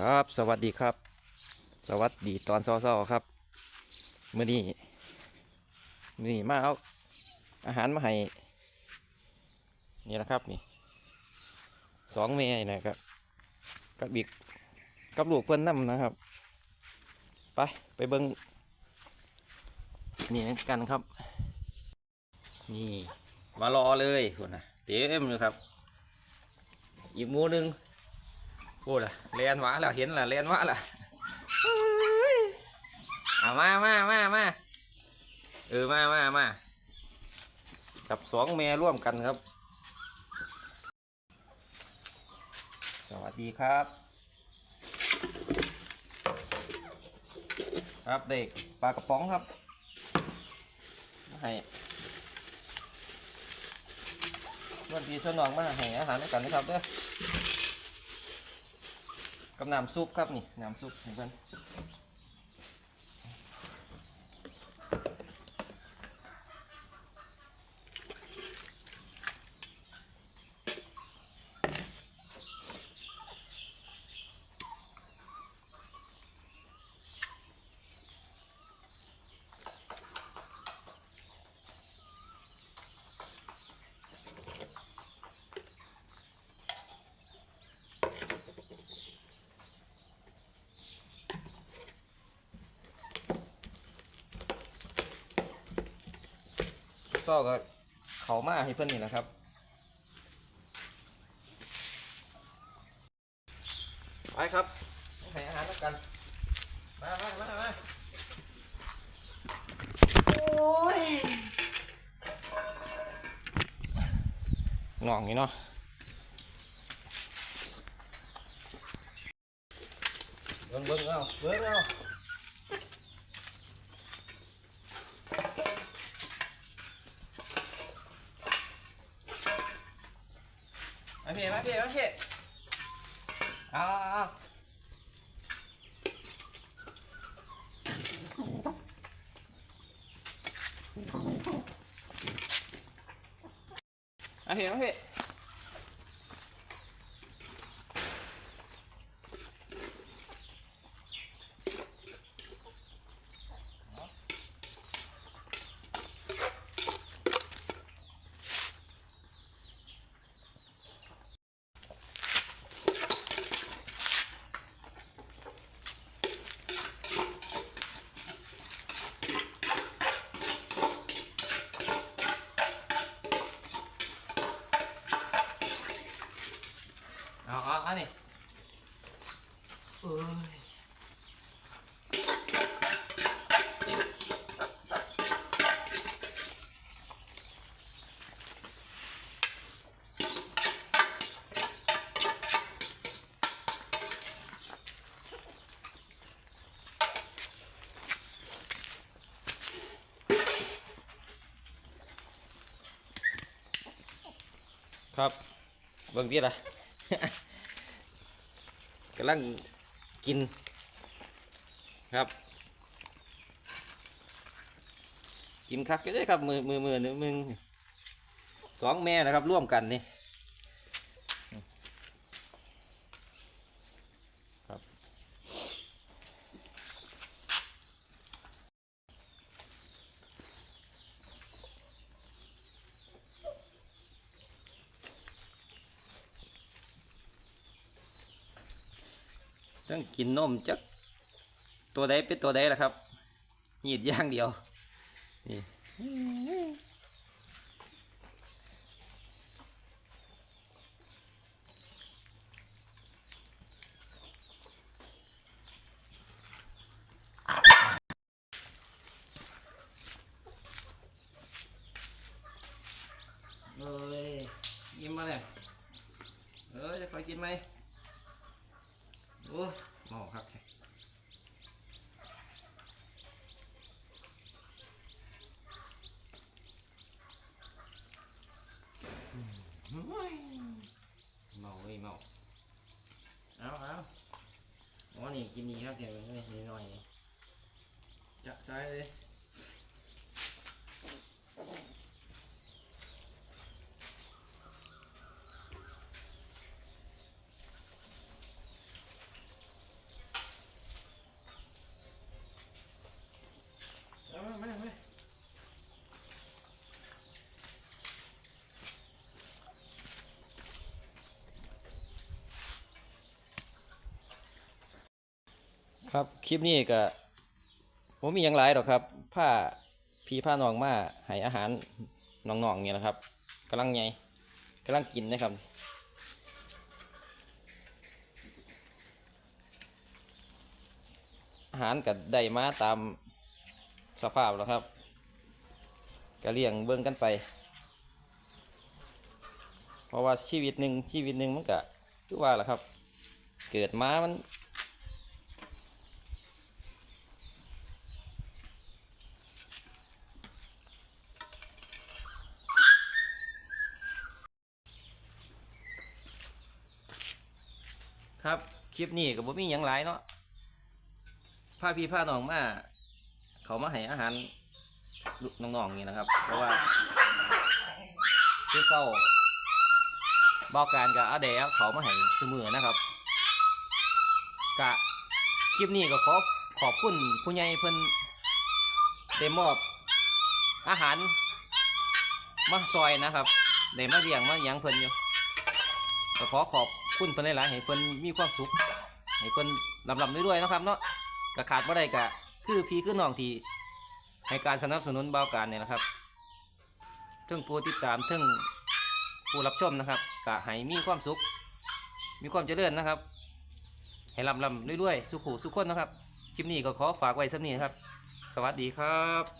ครับ สวัสดีครับ สวัสดีตอนเช้าๆครับมื่อนี้มื่อนี้มาเอาอาหารมาให้นี่แหละครับนี่สองเมย์นะครับกับอีกกับลูกเพื่อนน้ำนะครับ ไปไปเบิ้งนี่กันครับ นี่มารอเลยคุณนะเต็มเลยครับ อีกหมูหนึง โอ้ล่ะเลียนวาแล้วเห็นล่ะเลียนวาล่ะเอามามามามาเออมามามากับสองแม่ร่วมกันครับ สวัสดีครับ ครับเด็กปลากระป๋องครับให้วันที่สนองมาให้อาหารด้วยกันนะครับเด้อ กับน้ำซุปครับนี่น้ำซุปเพื่อน ซ่อก็เขามาให้เพื่อนนี่นะครับไปครับให้อาหารแล้วกันมามามามาโอ้ยงองนี่เนาะเบิ้งเบิ้งเอาเบิ้งเอา มาพี่มาพี่มาพี่เอาเอาเอามาพี่มาพี่ ครับเบิ่งที่ละกำลังกินครับ กินคักเลยครับมือมือมือหนึ่งสองแม่นะครับร่วมกันนี่ ต้องกินนมจักตัวใดเป็นตัวใดล่ะครับหีดย่างเดียวนี่เอ้ยยิ้มมาเลยเออจะคอยกินไหม โอ้ยหมอครับเมาเว้ยเมาเอาเอาอ๋อนี่กินนี่ครับเดี๋ยวไม่นิดหน่อยนี่จะใช้เลย ครับคลิปนี้ก็ผมมีหยังหลายดอกครับผ้าพี่ผ้านองมาให้อาหารน้องๆเนี่ยนะครับกำลังไงกำลังกินนะครับอาหารก็ได้มาตามสภาพแล้วครับก็เลี้ยงเบิ่งกันไป เพราะว่าชีวิตหนึ่งชีวิตหนึ่งมันก็คือว่าแหละครับ เกิดมามัน ครับ คลิปนี้ก็บบ่มีหยังหลายเนาะพาพี่พาน้องมา เขามาให้อาหารน้องๆนี่นะครับ เพราะว่าคือเศร้าบอกการกับอาเดะเขามาให้เสมอนะครับกะคลิปนี้ก็ขอขอบคุณผู้ใหญ่เพิ่นได้มอบอาหารมาซอยนะครับได้มาเลี้ยงมาหยังเพิ่นอยู่ก็ขอขอบ คุณเพิ่นหลายๆให้เพิ่นมีความสุขให้เพิ่นลำลำด้วยๆนะครับเนาะก็ขาดบ่ได้ก็คือพี่คือน้องที่ให้การสนับสนุนเบาวการเนี่ยนะครับถึงผู้ติดตามถึงผู้รับชมนะครับก็ให้มีความสุข มีความเจริญนะครับ ให้ลำลำด้วยๆสุขุสุขคนนะครับคลิปนี้ก็ขอฝากไว้สักนี้นครับ สวัสดีครับ